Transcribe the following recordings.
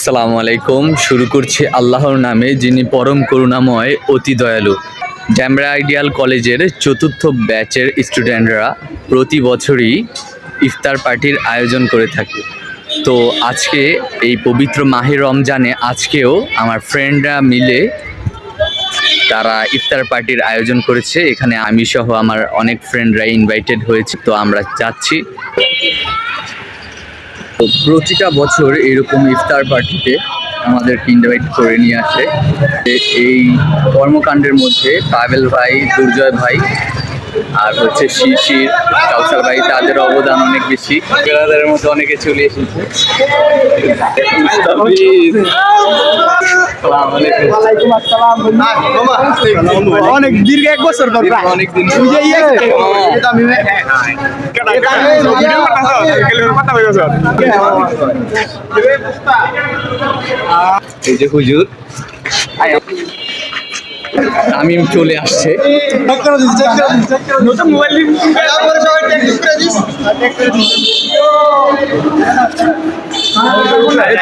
আসসালামু আলাইকুম। শুরু করছি আল্লাহর নামে, যিনি পরম করুণাময়, অতি দয়ালু। জ্যামরা আইডিয়াল কলেজের চতুর্থ ব্যাচের স্টুডেন্টরা প্রতি বছরই ইফতার পার্টির আয়োজন করে থাকে। তো আজকে এই পবিত্র মাহে রমজানে আজকেও আমার ফ্রেন্ডরা মিলে তারা ইফতার পার্টির আয়োজন করেছে। এখানে আমি সহ আমার অনেক ফ্রেন্ডরা ইনভাইটেড হয়েছে। তো আমরা যাচ্ছি। তো প্রতিটা বছর এরকম ইফতার পার্টিতে আমাদেরকে ইনভাইট করে নিয়ে আসে। এই কর্মকাণ্ডের মধ্যে পাবেল ভাই, দুর্জয় ভাই আর হচ্ছে শিশির কাউসার ভাই তাদের অবদান অনেক বেশি বেড়াদারের মধ্যে অনেকে চলে এসেছে। অনেক দীর্ঘ এক বছর। এটা আমি- এই যে হুজুর তামিম চলে আসছে।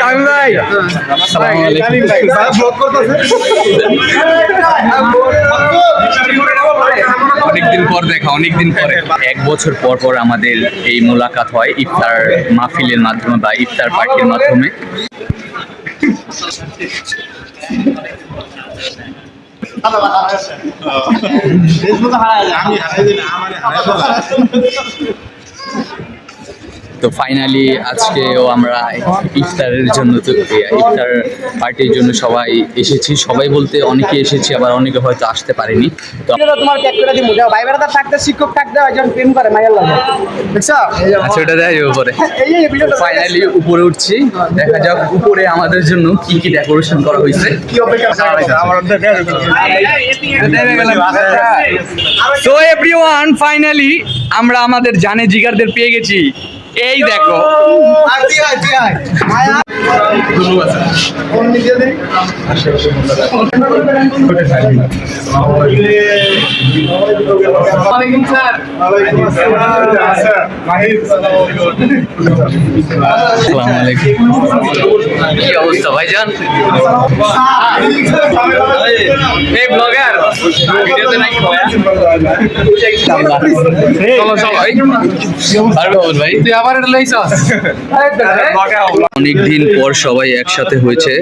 তামিম ভাই। অনেকদিন পর দেখা অনেকদিন পরে। এক বছর পর পর আমাদের এই মোলাকাত হয় ইফতার মাহফিলের মাধ্যমে বা ইফতার পার্টির মাধ্যমে। ফেসবুকে হারাই আমি হারাই দিই না আমার হারাই তো ফাইনালি আজকেও আমরা ইফতারের জন্য তো ইফতার পার্টির জন্য সবাই এসেছি। সবাই বলতে অনেকে এসেছি আবার অনেকে হয়তো আসতে পারেনি। তো তোমার check করে দিবো। যাও, ভাই বেড়াদার থাকতে শিক্ষক থাকতে একজন প্রেম করে মাইয়ার লাগে। দেখছ? আচ্ছা ওটা দেয় উপরে। ফাইনালি উপরে উঠছি। দেখা যাক উপরে আমাদের জন্য কি কি ডেকোরেশন করা হয়েছে। কি অপেক্ষা আমার সো এভরিওয়ান ফাইনালি আমরা আমাদের জানে জিগারদের পেয়ে গেছি। এই দেখো। কি অবস্থা ভাইজান? এই ব্লগার। ভিডিওতে নাকি চলো চলো এই। আর বাবুল ভাই। তুই আবার এটা লইছস অনেকদিন পর সবাই একসাথে হয়েছে।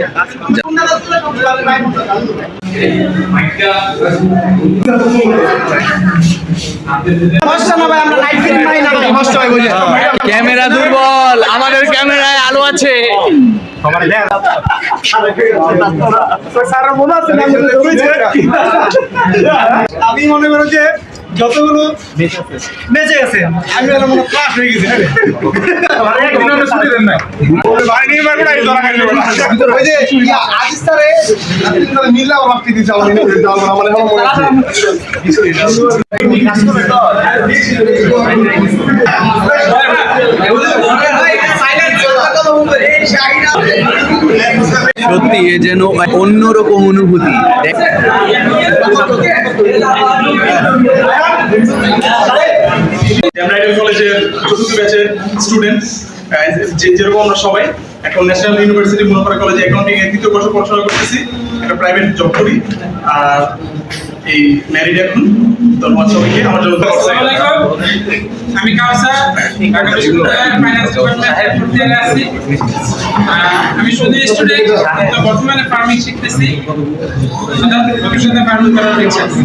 ক্যামেরা দুর্বল আমাদের ক্যামেরায় আলো আছে। আমি মনে করো যে যতগুলো বেঁচে গেছে আমি মনে মনে ক্লাস হয়ে গেছে ইয়া, মনে সত্যি এ যেন অন্যরকম অনুভূতি দেখ- কলেজের চতুর্থ ব্যাচের স্টুডেন্ট যে যেরকম আমরা সবাই এখন ন্যাশনাল ইউনিভার্সিটি মনোপাড়া কলেজে অ্যাকাউন্টিং এর দ্বিতীয় বছর পড়াশোনা করতেছি একটা প্রাইভেট জব করি আর এই ম্যারিড এখন। ধন্যবাদ সবাইকে আমার জন্য। আমি কাউসার ফাইন্যান্স আছি। আমি শুধু স্টুডেন্ট বর্তমানে ফার্মিং শিখতেছি। ভবিষ্যতে ফার্মিং করার ইচ্ছা আছে।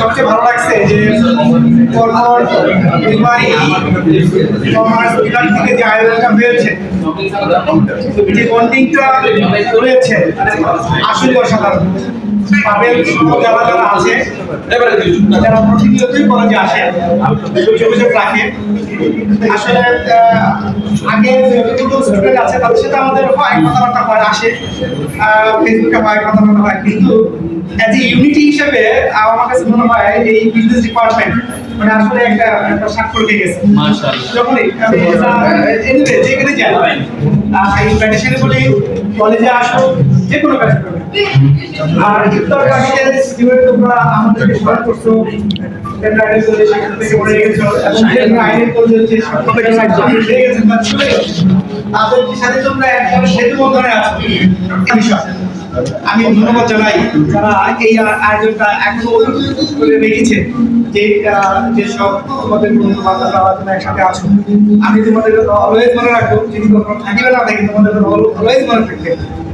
সবচেয়ে ভালো লাগছে যে পরপর দুইবারই কমার্স আয়োজনটা হয়েছে যে বন্ডিংটা রয়েছে আসলে অসাধারণ। পাবেল যারা যারা আছে যারা প্রতিনিয়তই কলেজে আসে যোগাযোগ রাখে আসলে আগে যতগুলো স্টুডেন্ট আছে তাদের সাথে আমাদের হয় কথাবার্তা হয় আসে। ফেসবুকে হয় কথাবার্তা হয়। কিন্তু অ্যাজ এ ইউনিটি হিসেবে আমার কাছে মনে হয় এই বিজনেস ডিপার্টমেন্ট মানে আসলে একটা একটা স্বাক্ষর গেছে। যখনই যেখানে যাই ইনভাইটেশনে বলি কলেজে আসো যে কোনো কাজ করবে আর ইফতার পার্টিতে যেভাবে তোমরা আমাদেরকে সহায় করছ। যে সাথে তোমরা আছো? আমি ধন্যবাদ জানাই যারা এই আয়োজনটা এখনও করে রেখেছে, যে যেসব তোমাদের বন্ধু বান্ধবরা তোমরা একসাথে আছো। আমি তোমাদের অলওয়েজ মনে রাখব যদি কখনো থাকিবে না থাকি তোমাদের অলওয়েজ মনে থাকবে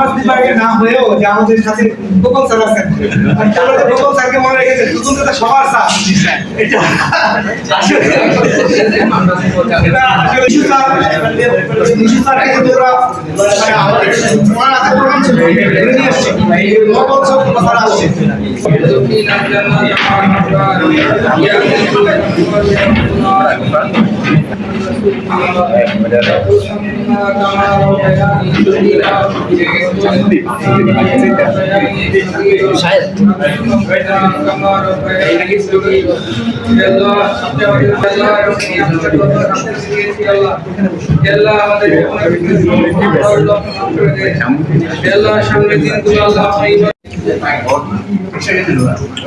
কমার্স বিভাগে না হয়েও যে আমাদের সাথে গোপাল স্যার আছেন। গোপাল স্যারকে মনে রেখেছে দুজন তো সবার স্যার। এটা আসলে- মানে আমাদের সামনে দিনগুলো अपेक्षा घेतली होता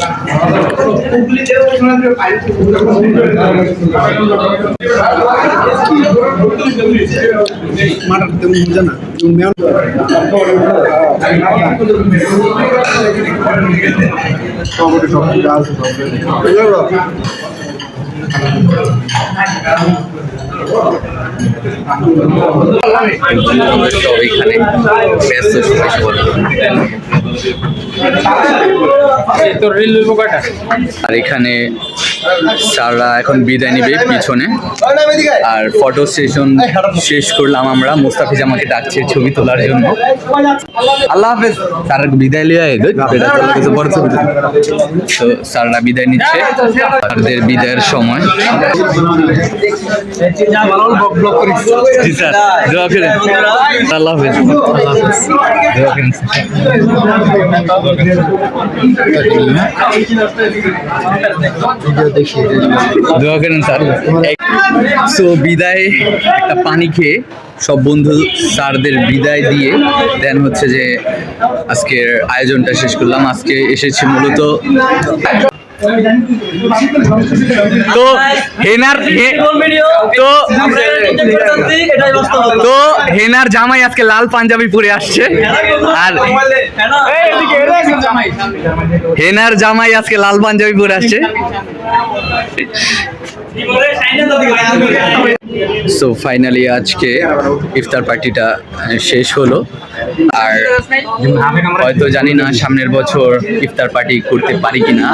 এখানে ব্যস্ত আর এখানে স্যাররা এখন বিদায় নিবে পিছনে। আর ফটো সেশন শেষ করলাম আমরা। মুস্তাফিজ আমাকে ডাকছে ছবি তোলার জন্য। আল্লাহ হাফেজ। স্যার বিদায় বড় ছবি তো। বিদায় নিচ্ছে। স্যারদের বিদায়ের সময়। আল্লাহ হাফেজ। দোয়া করেন স্যার। সো বিদায়, একটা পানি খেয়ে সব বন্ধু স্যারদের বিদায় দিয়ে দেন হচ্ছে যে আজকের আয়োজনটা শেষ করলাম। আজকে এসেছি মূলত তো হেনার তো তো হেনার জামাই আজকে লাল পাঞ্জাবি পরে আসছে। আর হেনার জামাই আজকে লাল পাঞ্জাবি পরে আসছে। সো ফাইনালি আজকে ইফতার পার্টিটা শেষ হলো। আর হয়তো জানি না সামনের বছর ইফতার পার্টি করতে পারি কিনা।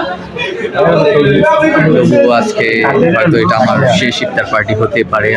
তবুও আজকে হয়তো এটা আমার শেষ ইফতার পার্টি হতে পারে।